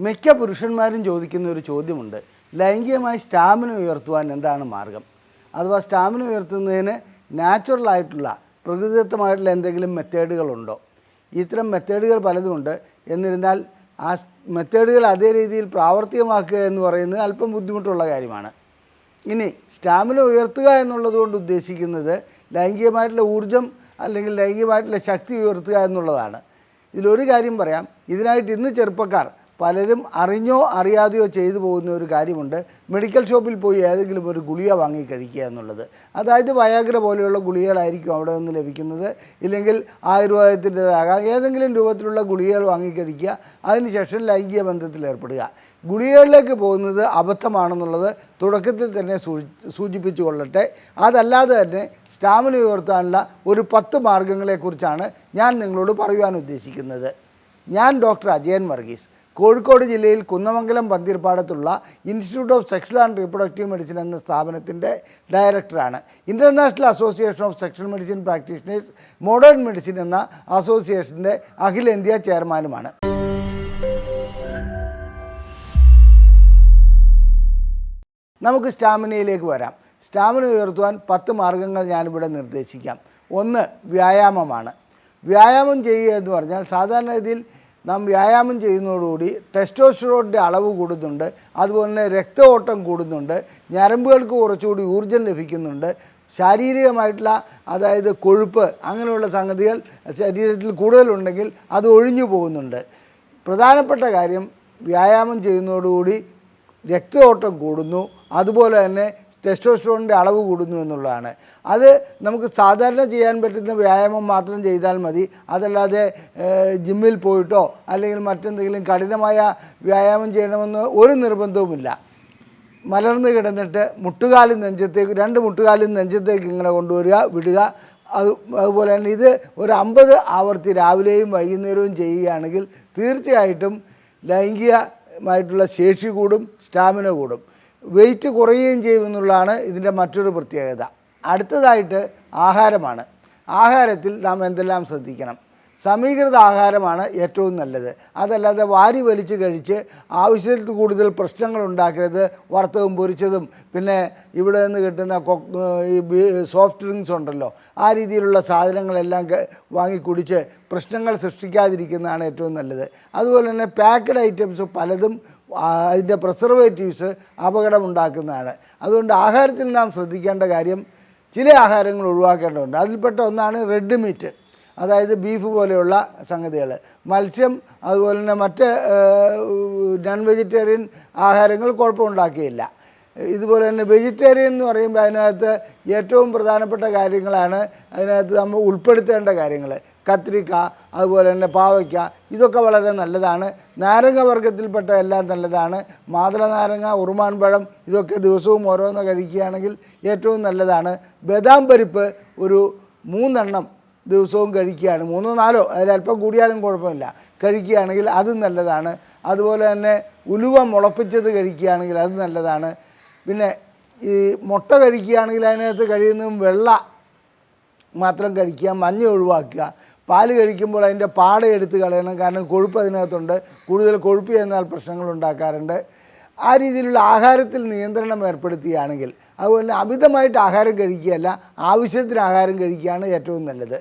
മിക്ക പുരുഷന്മാരും ചോദിക്കുന്ന ഒരു ചോദ്യമുണ്ട്. ലൈംഗികമായി സ്റ്റാമിന ഉയർത്തുവാൻ എന്താണ് മാർഗം? അഥവാ സ്റ്റാമിന ഉയർത്തുന്നതിന് നാച്ചുറൽ ആയിട്ടുള്ള പ്രകൃതിദത്തമായിട്ടുള്ള എന്തെങ്കിലും മെത്തേഡുകളുണ്ടോ? ഇത്തരം മെത്തേഡുകൾ പലതുമുണ്ട്. എന്നിരുന്നാൽ ആ മെത്തേഡുകൾ അതേ രീതിയിൽ പ്രാവർത്തികമാക്കുക എന്ന് പറയുന്നത് അല്പം ബുദ്ധിമുട്ടുള്ള കാര്യമാണ്. ഇനി സ്റ്റാമിന ഉയർത്തുക എന്നുള്ളതുകൊണ്ട് ഉദ്ദേശിക്കുന്നത് ലൈംഗികമായിട്ടുള്ള ഊർജം അല്ലെങ്കിൽ ലൈംഗികമായിട്ടുള്ള ശക്തി ഉയർത്തുക എന്നുള്ളതാണ്. ഇതിലൊരു കാര്യം പറയാം. ഇതിനായിട്ട് ഇന്ന് ചെറുപ്പക്കാർ പലരും അറിഞ്ഞോ അറിയാതെയോ ചെയ്തു പോകുന്ന ഒരു കാര്യമുണ്ട്. മെഡിക്കൽ ഷോപ്പിൽ പോയി ഏതെങ്കിലും ഒരു ഗുളിക വാങ്ങി കഴിക്കുക എന്നുള്ളത്. അതായത് വയാഗ്ര പോലെയുള്ള ഗുളികകളായിരിക്കും അവിടെ നിന്ന് ലഭിക്കുന്നത്. ഇല്ലെങ്കിൽ ആയുർവേദത്തിന്റെതാകാം. ഏതെങ്കിലും രൂപത്തിലുള്ള ഗുളികകൾ വാങ്ങിക്കഴിക്കുക അതിനുശേഷം ലൈംഗിക ബന്ധത്തിൽ ഏർപ്പെടുക. ഗുളികകളിലേക്ക് പോകുന്നത് അബദ്ധമാണെന്നുള്ളത് തുടക്കത്തിൽ തന്നെ സൂചി- സൂചിപ്പിച്ചു കൊള്ളട്ടെ. അതല്ലാതെ തന്നെ സ്റ്റാമിന ഉയർത്താനുള്ള ഒരു പത്ത് മാർഗങ്ങളെക്കുറിച്ചാണ് ഞാൻ നിങ്ങളോട് പറയുവാൻ ഉദ്ദേശിക്കുന്നത്. ഞാൻ ഡോക്ടർ അജയൻ വർഗീസ്. കോഴിക്കോട് ജില്ലയിൽ Kunnamangalam പന്തീർപ്പാടത്തുള്ള institute of sexual and reproductive medicine എന്ന സ്ഥാപനത്തിന്റെ ഡയറക്ടറാണ്. International association of sexual medicine practitioners modern medicine എന്ന അസോസിയേഷന്റെ അഖിലേന്ത്യാ ചെയർമാനുമാണ്. നമുക്ക് സ്റ്റാമിനയിലേക്ക് വരാം. സ്റ്റാമിന ഉയർത്തുവാൻ പത്ത് മാർഗങ്ങൾ ഞാനിവിടെ നിർദ്ദേശിക്കാം. ഒന്ന് വ്യായാമമാണ്. വ്യായാമം ചെയ്യുക എന്ന് പറഞ്ഞാൽ സാധാരണഗതിയിൽ നാം വ്യായാമം ചെയ്യുന്നതോടുകൂടി ടെസ്റ്റോസ്റ്ററോണിന്റെ അളവ് കൂടുന്നുണ്ട്. അതുപോലെ തന്നെ രക്തഓട്ടം കൂടുന്നുണ്ട്. ഞരമ്പുകൾക്ക് കുറച്ചുകൂടി ഊർജം ലഭിക്കുന്നുണ്ട്. ശാരീരികമായിട്ടുള്ള അതായത് കൊഴുപ്പ് അങ്ങനെയുള്ള സംഗതികൾ ശരീരത്തിൽ കൂടുതലുണ്ടെങ്കിൽ അത് ഒഴിഞ്ഞു പോകുന്നുണ്ട്. പ്രധാനപ്പെട്ട കാര്യം വ്യായാമം ചെയ്യുന്നതോടുകൂടി രക്തഓട്ടം കൂടുന്നു. അതുപോലെ തന്നെ ടെസ്റ്റോസ്ട്രോണിന്റെ അളവ് കൂടുന്നു എന്നുള്ളതാണ്. അത് നമുക്ക് സാധാരണ ചെയ്യാൻ പറ്റുന്ന വ്യായാമം മാത്രം ചെയ്താൽ മതി. അതല്ലാതെ ജിമ്മിൽ പോയിട്ടോ അല്ലെങ്കിൽ മറ്റെന്തെങ്കിലും കഠിനമായ വ്യായാമം ചെയ്യണമെന്ന് ഒരു നിർബന്ധവുമില്ല. മലർന്ന് കിടന്നിട്ട് മുട്ടുകാലും നെഞ്ചത്തേക്ക് രണ്ട് മുട്ടുകാലും നെഞ്ചത്തേക്ക് ഇങ്ങനെ കൊണ്ടുവരിക വിടുക. അത് അതുപോലെ തന്നെ ഇത് ഒരു അമ്പത് ആവർത്തി രാവിലെയും വൈകുന്നേരവും ചെയ്യുകയാണെങ്കിൽ തീർച്ചയായിട്ടും ലൈംഗികമായിട്ടുള്ള ശേഷി കൂടും സ്റ്റാമിന കൂടും. വെയിറ്റ് കുറയുകയും ചെയ്യുമെന്നുള്ളതാണ് ഇതിന്റെ മറ്റൊരു പ്രത്യേകത. അടുത്തതായിട്ട് ആഹാരമാണ്. ആഹാരത്തിൽ നാം എന്തെല്ലാം ശ്രദ്ധിക്കണം? സമീകൃത ആഹാരമാണ് ഏറ്റവും നല്ലത്. അതല്ലാതെ വാരി വലിച്ച് കഴിച്ച് ആവശ്യത്തിൽ കൂടുതൽ പ്രശ്നങ്ങൾ ഉണ്ടാക്കരുത് വറുത്തതും പൊരിച്ചതും. പിന്നെ ഇവിടെ നിന്ന് കിട്ടുന്ന ഈ സോഫ്റ്റ് ഡ്രിങ്ക്സ് ഉണ്ടല്ലോ ആ രീതിയിലുള്ള സാധനങ്ങളെല്ലാം വാങ്ങി കുടിച്ച് പ്രശ്നങ്ങൾ സൃഷ്ടിക്കാതിരിക്കുന്നതാണ് ഏറ്റവും നല്ലത്. അതുപോലെ തന്നെ പാക്കഡ് ഐറ്റംസ് പലതും അതിന്റെ പ്രിസർവേറ്റീവ്സ് അപകടമുണ്ടാക്കുന്നതാണ്. അതുകൊണ്ട് ആഹാരത്തിൽ നാം ശ്രദ്ധിക്കേണ്ട കാര്യം ചില ആഹാരങ്ങൾ ഒഴിവാക്കേണ്ടതുണ്ട്. അതിൽപ്പെട്ട ഒന്നാണ് റെഡ് മീറ്റ്. അതായത് ബീഫ് പോലെയുള്ള സംഗതികൾ മത്സ്യം അതുപോലെ തന്നെ മറ്റ് നോൺ വെജിറ്റേറിയൻ ആഹാരങ്ങൾ കുഴപ്പമുണ്ടാക്കിയില്ല. ഇതുപോലെ തന്നെ വെജിറ്റേറിയൻ എന്ന് പറയുമ്പോൾ അതിനകത്ത് ഏറ്റവും പ്രധാനപ്പെട്ട കാര്യങ്ങളാണ് അതിനകത്ത് നമ്മൾ ഉൾപ്പെടുത്തേണ്ട കാര്യങ്ങൾ കത്രിക്ക അതുപോലെ തന്നെ പാവയ്ക്ക ഇതൊക്കെ വളരെ നല്ലതാണ്. നാരങ്ങ വർഗത്തിൽപ്പെട്ട എല്ലാം നല്ലതാണ്. മാതള നാരങ്ങ ഉറുമാൻ പഴം ഇതൊക്കെ ദിവസവും ഓരോന്ന് കഴിക്കുകയാണെങ്കിൽ ഏറ്റവും നല്ലതാണ്. ബദാം പരിപ്പ് ഒരു മൂന്നെണ്ണം ദിവസവും കഴിക്കുകയാണ്. മൂന്നോ നാലോ അതിലല്പം കൂടിയാലും കുഴപ്പമില്ല. കഴിക്കുകയാണെങ്കിൽ അതും നല്ലതാണ്. അതുപോലെ തന്നെ ഉലുവ മുളപ്പിച്ചത് കഴിക്കുകയാണെങ്കിൽ അത് നല്ലതാണ്. പിന്നെ ഈ മുട്ട കഴിക്കുകയാണെങ്കിൽ അതിനകത്ത് കഴിയുന്നതും വെള്ള മാത്രം കഴിക്കുക മഞ്ഞ ഒഴിവാക്കുക. പാൽ കഴിക്കുമ്പോൾ അതിന്റെ പാട എടുത്ത് കളയണം. കാരണം കൊഴുപ്പ് അതിനകത്തുണ്ട്. കൂടുതൽ കൊഴുപ്പ് ചെന്നാൽ പ്രശ്നങ്ങൾ ഉണ്ടാക്കാറുണ്ട്. ആ രീതിയിലുള്ള ആഹാരത്തിൽ നിയന്ത്രണം ഏർപ്പെടുത്തുകയാണെങ്കിൽ അതുപോലെ അമിതമായിട്ട് ആഹാരം കഴിക്കുകയല്ല ആവശ്യത്തിന് ആഹാരം കഴിക്കുകയാണ് ഏറ്റവും നല്ലത്.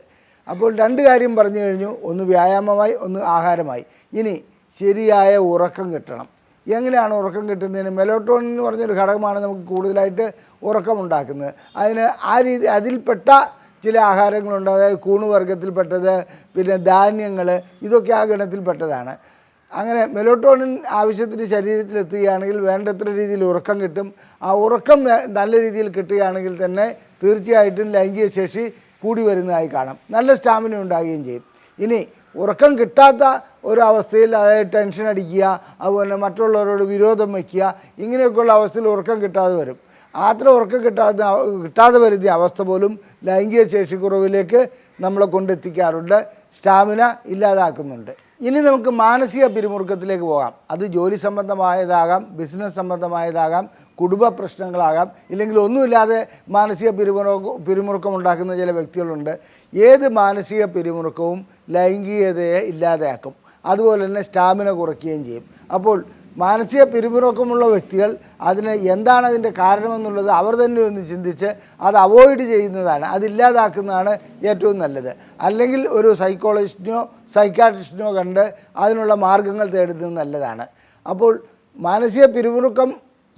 അപ്പോൾ രണ്ട് കാര്യം പറഞ്ഞു കഴിഞ്ഞു. ഒന്ന് വ്യായാമമായി ഒന്ന് ആഹാരമായി. ഇനി ശരിയായ ഉറക്കം കിട്ടണം. എങ്ങനെയാണ് ഉറക്കം കിട്ടുന്നതിന്? മെലോട്ടോണിൻ എന്ന് പറഞ്ഞൊരു ഘടകമാണ് നമുക്ക് കൂടുതലായിട്ട് ഉറക്കമുണ്ടാക്കുന്നത്. അതിന് ആ രീതി അതിൽപ്പെട്ട ചില ആഹാരങ്ങളുണ്ട്. അതായത് കൂണുവർഗത്തിൽപ്പെട്ടത് പിന്നെ ധാന്യങ്ങൾ ഇതൊക്കെ ആ ഗണത്തിൽപ്പെട്ടതാണ്. അങ്ങനെ മെലോട്ടോണിൻ ആവശ്യത്തിന് ശരീരത്തിൽ എത്തുകയാണെങ്കിൽ വേണ്ടത്ര രീതിയിൽ ഉറക്കം കിട്ടും. ആ ഉറക്കം നല്ല രീതിയിൽ കിട്ടുകയാണെങ്കിൽ തന്നെ തീർച്ചയായിട്ടും ലൈംഗിക ശേഷി കൂടി വരുന്നതായി കാണാം. നല്ല സ്റ്റാമിന ഉണ്ടാകുകയും ചെയ്യും. ഇനി ഉറക്കം കിട്ടാത്ത ഒരവസ്ഥയിൽ അതായത് ടെൻഷൻ അടിക്കുക അതുപോലെ മറ്റുള്ളവരോട് വിരോധം വയ്ക്കുക ഇങ്ങനെയൊക്കെയുള്ള അവസ്ഥയിൽ ഉറക്കം കിട്ടാതെ വരും. ആത്ര ഉറക്കം കിട്ടാതെ കിട്ടാതെ വരുന്ന അവസ്ഥ പോലും ലൈംഗിക ശേഷിക്കുറവിലേക്ക് നമ്മളെ കൊണ്ടെത്തിക്കാറുണ്ട്. സ്റ്റാമിന ഇല്ലാതാക്കുന്നുണ്ട്. ഇനി നമുക്ക് മാനസിക പിരിമുറുക്കത്തിലേക്ക് പോകാം. അത് ജോലി സംബന്ധമായതാകാം ബിസിനസ് സംബന്ധമായതാകാം കുടുംബ പ്രശ്നങ്ങളാകാം ഇല്ലെങ്കിൽ ഒന്നുമില്ലാതെ മാനസിക പിരിമുറുക്കം പിരിമുറുക്കം ഉണ്ടാക്കുന്ന ചില വ്യക്തികളുണ്ട്. ഏത് മാനസിക പിരിമുറുക്കവും ലൈംഗികതയെ ഇല്ലാതെയാക്കും. അതുപോലെ തന്നെ സ്റ്റാമിന കുറയ്ക്കുകയും ചെയ്യും. അപ്പോൾ മാനസിക പിരിമുറുക്കമുള്ള വ്യക്തികൾ അതിന് എന്താണ് അതിന്റെ കാരണമെന്നുള്ളത് അവർ തന്നെ ഒന്ന് ചിന്തിച്ച് അത് അവോയ്ഡ് ചെയ്യുന്നതാണ് അതില്ലാതാക്കുന്നതാണ് ഏറ്റവും നല്ലത്. അല്ലെങ്കിൽ ഒരു സൈക്കോളജിസ്റ്റിനോ സൈക്കാട്രിസ്റ്റിനോ കണ്ട് അതിനുള്ള മാർഗങ്ങൾ തേടുന്നത് നല്ലതാണ്. അപ്പോൾ മാനസിക പിരിമുറുക്കം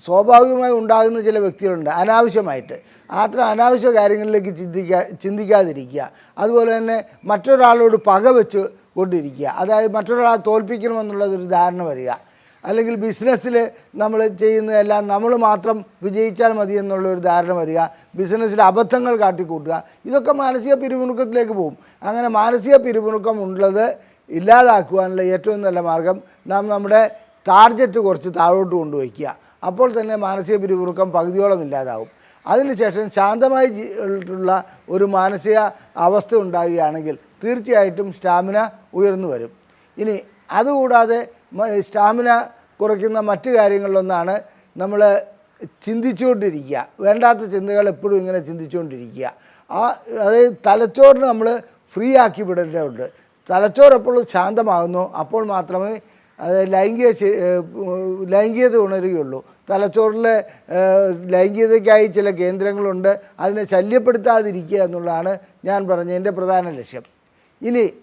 സ്വാഭാവികമായി ഉണ്ടാകുന്ന ചില വ്യക്തികളുണ്ട് അനാവശ്യമായിട്ട്. അത്ര അനാവശ്യ കാര്യങ്ങളിലേക്ക് ചിന്തിക്കാ ചിന്തിക്കാതിരിക്കുക. അതുപോലെ തന്നെ മറ്റൊരാളോട് പക വെച്ച് കൊണ്ടിരിക്കുക. അതായത് മറ്റൊരാളെ തോൽപ്പിക്കണമെന്നുള്ളതൊരു ധാരണ വരിക. അല്ലെങ്കിൽ ബിസിനസ്സിൽ നമ്മൾ ചെയ്യുന്നതെല്ലാം നമ്മൾ മാത്രം വിജയിച്ചാൽ മതി എന്നുള്ള ഒരു ധാരണ വരിക ബിസിനസ്സിൽ അബദ്ധങ്ങൾ കാട്ടിക്കൂട്ടുക ഇതൊക്കെ മാനസിക പിരിമുറുക്കത്തിലേക്ക് പോകും. അങ്ങനെ മാനസിക പിരിമുറുക്കം ഉള്ളത് ഇല്ലാതാക്കുവാനുള്ള ഏറ്റവും നല്ല മാർഗം നാം നമ്മുടെ ടാർഗറ്റ് കുറച്ച് താഴോട്ട് കൊണ്ടുവയ്ക്കുക. അപ്പോൾ തന്നെ മാനസിക പിരിമുറുക്കം പകുതിയോളം ഇല്ലാതാവും. അതിനുശേഷം ശാന്തമായി ഉള്ള ഒരു മാനസിക അവസ്ഥ ഉണ്ടാകുകയാണെങ്കിൽ തീർച്ചയായിട്ടും സ്റ്റാമിന ഉയർന്നു വരും. ഇനി അതുകൂടാതെ സ്റ്റാമിന കുറയ്ക്കുന്ന മറ്റു കാര്യങ്ങളിലൊന്നാണ് നമ്മൾ ചിന്തിച്ചുകൊണ്ടിരിക്കുക. വേണ്ടാത്ത ചിന്തകൾ എപ്പോഴും ഇങ്ങനെ ചിന്തിച്ചുകൊണ്ടിരിക്കുക. ആ അതായത് തലച്ചോറിന് നമ്മൾ ഫ്രീ ആക്കി വിടേണ്ടതുണ്ട്. തലച്ചോറ് എപ്പോഴും ശാന്തമാകുന്നു. അപ്പോൾ മാത്രമേ അത് ലൈംഗിക ലൈംഗികത ഉണരുകയുള്ളൂ. തലച്ചോറിലെ ഏഹ് ലൈംഗികതയ്ക്കായി ചില കേന്ദ്രങ്ങളുണ്ട്. അതിനെ ശല്യപ്പെടുത്താതിരിക്കുക എന്നുള്ളതാണ് ഞാൻ പറഞ്ഞതിന്റെ പ്രധാന ലക്ഷ്യം. ഇനി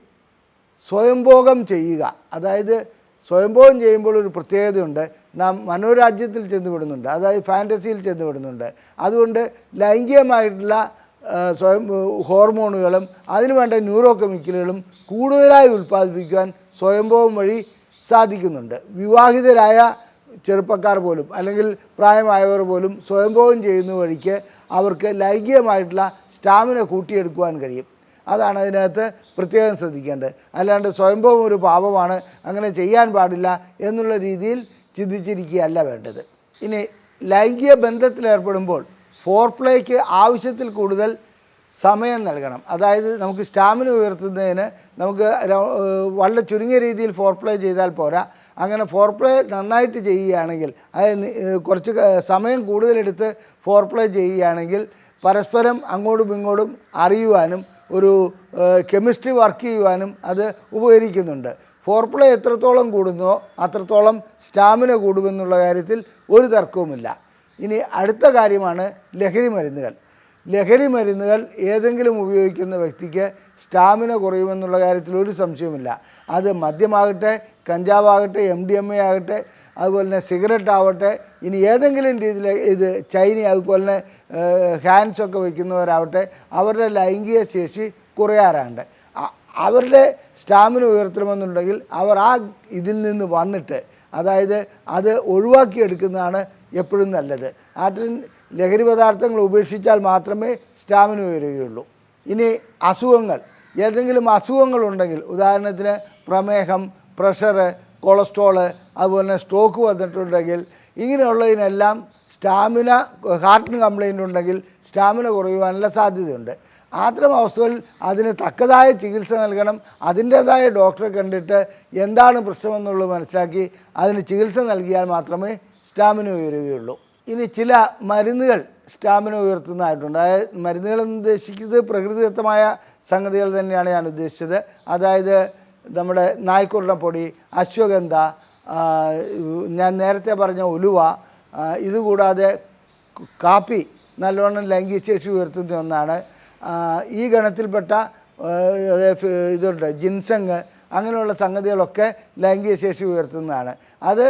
സ്വയംഭോഗം ചെയ്യുക. അതായത് സ്വയംഭോഗം ചെയ്യുമ്പോൾ ഒരു പ്രത്യേകതയുണ്ട്. നാം മനോരാജ്യത്തിൽ ചെന്ന് വിടുന്നുണ്ട് അതായത് ഫാന്റസിയിൽ ചെന്ന് വിടുന്നുണ്ട് അതുകൊണ്ട് ലൈംഗികമായിട്ടുള്ള സ്വയം ഹോർമോണുകളും അതിനുവേണ്ട ന്യൂറോ കെമിക്കലുകളും കൂടുതലായി ഉൽപ്പാദിപ്പിക്കുവാൻ സ്വയംഭവം വഴി സാധിക്കുന്നുണ്ട്. വിവാഹിതരായ ചെറുപ്പക്കാർ പോലും അല്ലെങ്കിൽ പ്രായമായവർ പോലും സ്വയംഭവം ചെയ്യുന്ന വഴിക്ക് അവർക്ക് ലൈംഗികമായിട്ടുള്ള സ്റ്റാമിന കൂട്ടിയെടുക്കുവാൻ കഴിയും. അതാണ് അതിനകത്ത് പ്രത്യേകം ശ്രദ്ധിക്കേണ്ടത്. അല്ലാണ്ട് സ്വയംഭവം ഒരു പാപമാണ് അങ്ങനെ ചെയ്യാൻ പാടില്ല എന്നുള്ള രീതിയിൽ ചിന്തിച്ചിരിക്കുകയല്ല വേണ്ടത്. ഇനി ലൈംഗിക ബന്ധത്തിലേർപ്പെടുമ്പോൾ ഫോർ പ്ലേക്ക് ആവശ്യത്തിൽ കൂടുതൽ സമയം നൽകണം. അതായത് നമുക്ക് സ്റ്റാമിന ഉയർത്തുന്നതിന് നമുക്ക് വളരെ ചുരുങ്ങിയ രീതിയിൽ ഫോർ പ്ലേ ചെയ്താൽ പോരാ. അങ്ങനെ ഫോർ പ്ലേ നന്നായിട്ട് ചെയ്യുകയാണെങ്കിൽ അതായത് കുറച്ച് സമയം കൂടുതലെടുത്ത് ഫോർ പ്ലേ ചെയ്യുകയാണെങ്കിൽ പരസ്പരം അങ്ങോട്ടും ഇങ്ങോട്ടും അറിയുവാനും ഒരു കെമിസ്ട്രി വർക്ക് ചെയ്യുവാനും അത് ഉപകരിക്കുന്നുണ്ട്. ഫോർപ്ലേ എത്രത്തോളം കൂടുന്നോ അത്രത്തോളം സ്റ്റാമിന കൂടുമെന്നുള്ള കാര്യത്തിൽ ഒരു തർക്കവുമില്ല. ഇനി അടുത്ത കാര്യമാണ് ലഹരി മരുന്നുകൾ. ലഹരി മരുന്നുകൾ ഏതെങ്കിലും ഉപയോഗിക്കുന്ന വ്യക്തിക്ക് സ്റ്റാമിന കുറയുമെന്നുള്ള കാര്യത്തിൽ ഒരു സംശയവുമില്ല. അത് മദ്യമാകട്ടെ കഞ്ചാവാകട്ടെ എം ഡി എം എ ആകട്ടെ അതുപോലെ തന്നെ സിഗരറ്റ് ആവട്ടെ ഇനി ഏതെങ്കിലും രീതിയിൽ ഇത് ചൈന അതുപോലെ തന്നെ ഹാൻഡ്സൊക്കെ വയ്ക്കുന്നവരാവട്ടെ അവരുടെ ലൈംഗിക ശേഷി കുറയാറുണ്ട്. അവരുടെ സ്റ്റാമിന ഉയർത്തണമെന്നുണ്ടെങ്കിൽ അവർ ആ ഇതിൽ നിന്ന് വന്നിട്ട് അതായത് അത് ഒഴിവാക്കിയെടുക്കുന്നതാണ് എപ്പോഴും നല്ലത്. അതിൽ ലഹരി പദാർത്ഥങ്ങൾ ഉപേക്ഷിച്ചാൽ മാത്രമേ സ്റ്റാമിന ഉയരുകയുള്ളൂ. ഇനി അസുഖങ്ങൾ. ഏതെങ്കിലും അസുഖങ്ങളുണ്ടെങ്കിൽ ഉദാഹരണത്തിന് പ്രമേഹം പ്രഷർ കൊളസ്ട്രോൾ അതുപോലെ തന്നെ സ്ട്രോക്ക് വന്നിട്ടുണ്ടെങ്കിൽ ഇങ്ങനെയുള്ളതിനെല്ലാം സ്റ്റാമിന ഹാർട്ടിന് കംപ്ലൈന്റ് ഉണ്ടെങ്കിൽ സ്റ്റാമിന കുറയുവാനുള്ള സാധ്യതയുണ്ട്. അത്തരം അവസ്ഥകളിൽ അതിന് തക്കതായ ചികിത്സ നൽകണം. അതിന്റേതായ ഡോക്ടറെ കണ്ടിട്ട് എന്താണ് പ്രശ്നമെന്നുള്ളത് മനസ്സിലാക്കി അതിന് ചികിത്സ നൽകിയാൽ മാത്രമേ സ്റ്റാമിന ഉയരുകയുള്ളൂ. ഇനി ചില മരുന്നുകൾ സ്റ്റാമിന ഉയർത്തുന്നതായിട്ടുണ്ട്. അതായത് മരുന്നുകൾ ഉദ്ദേശിക്കുന്നത് പ്രകൃതിദത്തമായ സംഗതികൾ തന്നെയാണ് ഞാൻ ഉദ്ദേശിച്ചത്. അതായത് നമ്മുടെ നായ്ക്കുറുടെ പൊടി അശ്വഗന്ധ ഞാൻ നേരത്തെ പറഞ്ഞ ഉലുവ ഇതുകൂടാതെ കാപ്പി നല്ലവണ്ണം ലൈംഗിക ശേഷി ഉയർത്തുന്ന ഒന്നാണ്. ഈ ഗണത്തിൽപ്പെട്ട ഇതുണ്ട് ജിൻസങ് അങ്ങനെയുള്ള സംഗതികളൊക്കെ ലൈംഗിക ശേഷി ഉയർത്തുന്നതാണ്. അത്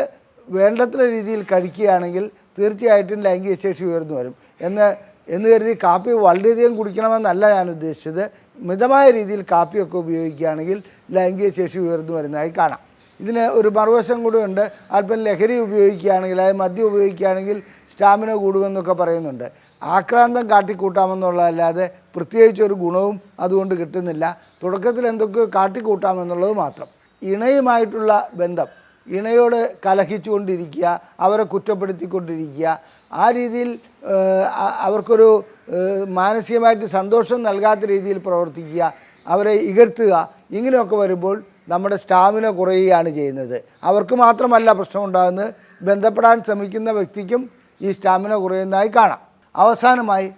വേണ്ടത്ര രീതിയിൽ കഴിക്കുകയാണെങ്കിൽ തീർച്ചയായിട്ടും ലൈംഗിക ശേഷി ഉയർന്നു വരും. എന്ന് എന്ന് കരുതി കാപ്പി വളരെയധികം കുടിക്കണമെന്നല്ല ഞാൻ ഉദ്ദേശിച്ചത്. മിതമായ രീതിയിൽ കാപ്പിയൊക്കെ ഉപയോഗിക്കുകയാണെങ്കിൽ ലൈംഗിക ശേഷി ഉയർന്നു വരുന്നതായി കാണാം. ഇതിന് ഒരു മറുവശം കൂടെ ഉണ്ട്. അല്പം ലഹരി ഉപയോഗിക്കുകയാണെങ്കിൽ അതായത് മദ്യം ഉപയോഗിക്കുകയാണെങ്കിൽ സ്റ്റാമിന കൂടുമെന്നൊക്കെ പറയുന്നുണ്ട്. ആക്രാന്തം കാട്ടിക്കൂട്ടാമെന്നുള്ളതല്ലാതെ പ്രത്യേകിച്ച് ഒരു ഗുണവും അതുകൊണ്ട് കിട്ടുന്നില്ല. തുടക്കത്തിൽ എന്തൊക്കെയോ കാട്ടിക്കൂട്ടാമെന്നുള്ളത് മാത്രം. ഇണയുമായിട്ടുള്ള ബന്ധം ഇണയോട് കലഹിച്ചുകൊണ്ടിരിക്കുക അവരെ കുറ്റപ്പെടുത്തിക്കൊണ്ടിരിക്കുക. ആ രീതിയിൽ അവർക്കൊരു മാനസികമായിട്ട് സന്തോഷം നൽകാത്ത രീതിയിൽ പ്രവർത്തിക്കുക അവരെ ഇകഴ്ത്തുക ഇങ്ങനെയൊക്കെ വരുമ്പോൾ നമ്മുടെ സ്റ്റാമിന കുറയുകയാണ് ചെയ്യുന്നത്. അവർക്ക് മാത്രമല്ല പ്രശ്നമുണ്ടാകുന്നത് ബന്ധപ്പെടാൻ ശ്രമിക്കുന്ന വ്യക്തിക്കും ഈ സ്റ്റാമിന കുറയുന്നതായി കാണാം. അവസാനമായി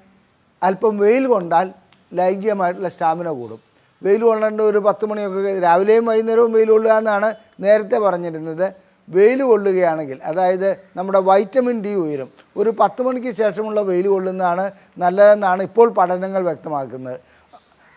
അല്പം വെയിൽ കൊണ്ടാൽ ലൈംഗികമായിട്ടുള്ള സ്റ്റാമിന കൂടും. വെയിൽ കൊള്ളേണ്ട ഒരു പത്ത് മണിയൊക്കെ രാവിലെയും വൈകുന്നേരവും വെയിൽ കൊള്ളുക എന്നാണ് നേരത്തെ പറഞ്ഞിരുന്നത്. വെയിൽ കൊള്ളുകയാണെങ്കിൽ അതായത് നമ്മുടെ വൈറ്റമിൻ ഡി ഉയരും. ഒരു പത്ത് മണിക്ക് ശേഷമുള്ള വെയിൽ കൊള്ളുന്നതാണ് നല്ലതെന്നാണ് ഇപ്പോൾ പഠനങ്ങൾ വ്യക്തമാക്കുന്നത്.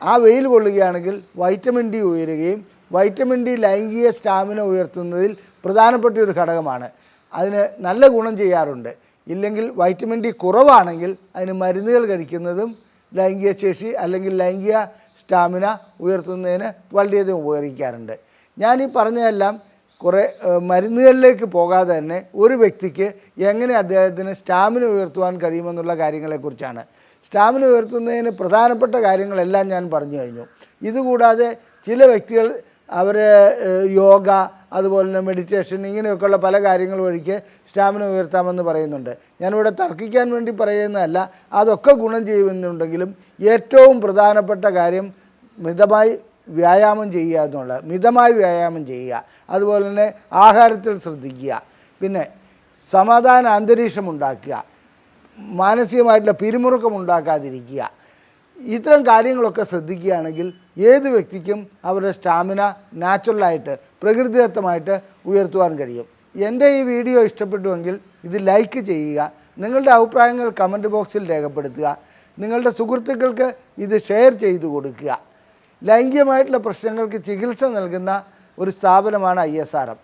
ആ വെയിൽ കൊള്ളുകയാണെങ്കിൽ വൈറ്റമിൻ ഡി ഉയരുകയും വൈറ്റമിൻ ഡി ലൈംഗിക സ്റ്റാമിന ഉയർത്തുന്നതിൽ പ്രധാനപ്പെട്ട ഒരു ഘടകമാണ്. അതിന് നല്ല ഗുണം ചെയ്യാറുണ്ട്. ഇല്ലെങ്കിൽ വൈറ്റമിൻ ഡി കുറവാണെങ്കിൽ അതിന് മരുന്നുകൾ കഴിക്കുന്നതും ലൈംഗിക ശേഷി അല്ലെങ്കിൽ ലൈംഗിക സ്റ്റാമിന ഉയർത്തുന്നതിന് വളരെയധികം ഉപകരിക്കാറുണ്ട്. ഞാൻ ഈ പറഞ്ഞതെല്ലാം കുറേ മരുന്നുകളിലേക്ക് പോകാതെ തന്നെ ഒരു വ്യക്തിക്ക് എങ്ങനെ അദ്ദേഹത്തിന് സ്റ്റാമിന ഉയർത്തുവാൻ കഴിയുമെന്നുള്ള കാര്യങ്ങളെക്കുറിച്ചാണ്. സ്റ്റാമിന ഉയർത്തുന്നതിന് പ്രധാനപ്പെട്ട കാര്യങ്ങളെല്ലാം ഞാൻ പറഞ്ഞു കഴിഞ്ഞു. ഇതുകൂടാതെ ചില വ്യക്തികൾ അവർ യോഗ അതുപോലെ തന്നെ മെഡിറ്റേഷൻ ഇങ്ങനെയൊക്കെയുള്ള പല കാര്യങ്ങൾ വഴിക്ക് സ്റ്റാമിന ഉയർത്താമെന്ന് പറയുന്നുണ്ട്. ഞാനിവിടെ തർക്കിക്കാൻ വേണ്ടി പറയുന്നതല്ല അതൊക്കെ ഗുണം ചെയ്യുമെന്നുണ്ടെങ്കിലും ഏറ്റവും പ്രധാനപ്പെട്ട കാര്യം മിതമായി വ്യായാമം ചെയ്യുക എന്നുള്ളത്. മിതമായി വ്യായാമം ചെയ്യുക. അതുപോലെ തന്നെ ആഹാരത്തിൽ ശ്രദ്ധിക്കുക. പിന്നെ സമാധാന അന്തരീക്ഷം ഉണ്ടാക്കുക. മാനസികമായിട്ടുള്ള പിരിമുറുക്കം ഉണ്ടാക്കാതിരിക്കുക. ഇത്തരം കാര്യങ്ങളൊക്കെ ശ്രദ്ധിക്കുകയാണെങ്കിൽ ഏത് വ്യക്തിക്കും അവരുടെ സ്റ്റാമിന നാച്ചുറലായിട്ട് പ്രകൃതിദത്തമായിട്ട് ഉയർത്തുവാൻ കഴിയും. എന്റെ ഈ വീഡിയോ ഇഷ്ടപ്പെട്ടുവെങ്കിൽ ഇത് ലൈക്ക് ചെയ്യുക നിങ്ങളുടെ അഭിപ്രായങ്ങൾ കമന്റ് ബോക്സിൽ രേഖപ്പെടുത്തുക നിങ്ങളുടെ സുഹൃത്തുക്കൾക്ക് ഇത് ഷെയർ ചെയ്തു കൊടുക്കുക. ലൈംഗികമായിട്ടുള്ള പ്രശ്നങ്ങൾക്ക് ചികിത്സ നൽകുന്ന ഒരു സ്ഥാപനമാണ് ഐ എസ് ആർ എം.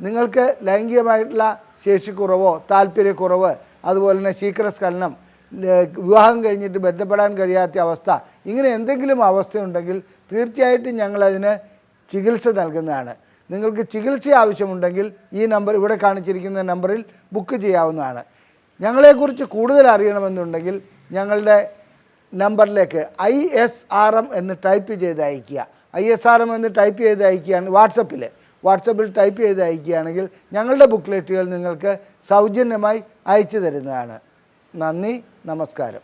നിങ്ങൾക്ക് ലൈംഗികമായിട്ടുള്ള ശേഷിക്കുറവോ താല്പര്യക്കുറവ് അതുപോലെ തന്നെ ശീക്രസ്ഖലനം വിവാഹം കഴിഞ്ഞിട്ട് ബന്ധപ്പെടാൻ കഴിയാത്ത അവസ്ഥ. ഇങ്ങനെ എന്തെങ്കിലും അവസ്ഥയുണ്ടെങ്കിൽ തീർച്ചയായിട്ടും ഞങ്ങളതിന് ചികിത്സ നൽകുന്നതാണ്. നിങ്ങൾക്ക് ചികിത്സ ആവശ്യമുണ്ടെങ്കിൽ ഈ നമ്പർ ഇവിടെ കാണിച്ചിരിക്കുന്ന നമ്പറിൽ ബുക്ക് ചെയ്യാവുന്നതാണ്. ഞങ്ങളെക്കുറിച്ച് കൂടുതൽ അറിയണമെന്നുണ്ടെങ്കിൽ ഞങ്ങളുടെ നമ്പറിലേക്ക് ഐ എസ് ആർ എം എന്ന് ടൈപ്പ് ചെയ്ത് അയക്കുക ഐ എസ് ആർ എം എന്ന് ടൈപ്പ് ചെയ്ത് അയക്കുകയാണ് വാട്സപ്പിൽ വാട്സപ്പിൽ ടൈപ്പ് ചെയ്ത് അയക്കുകയാണെങ്കിൽ ഞങ്ങളുടെ ബുക്ക്ലെറ്റുകൾ നിങ്ങൾക്ക് സൗജന്യമായി അയച്ചു തരുന്നതാണ്. നന്ദി. നമസ്കാരം.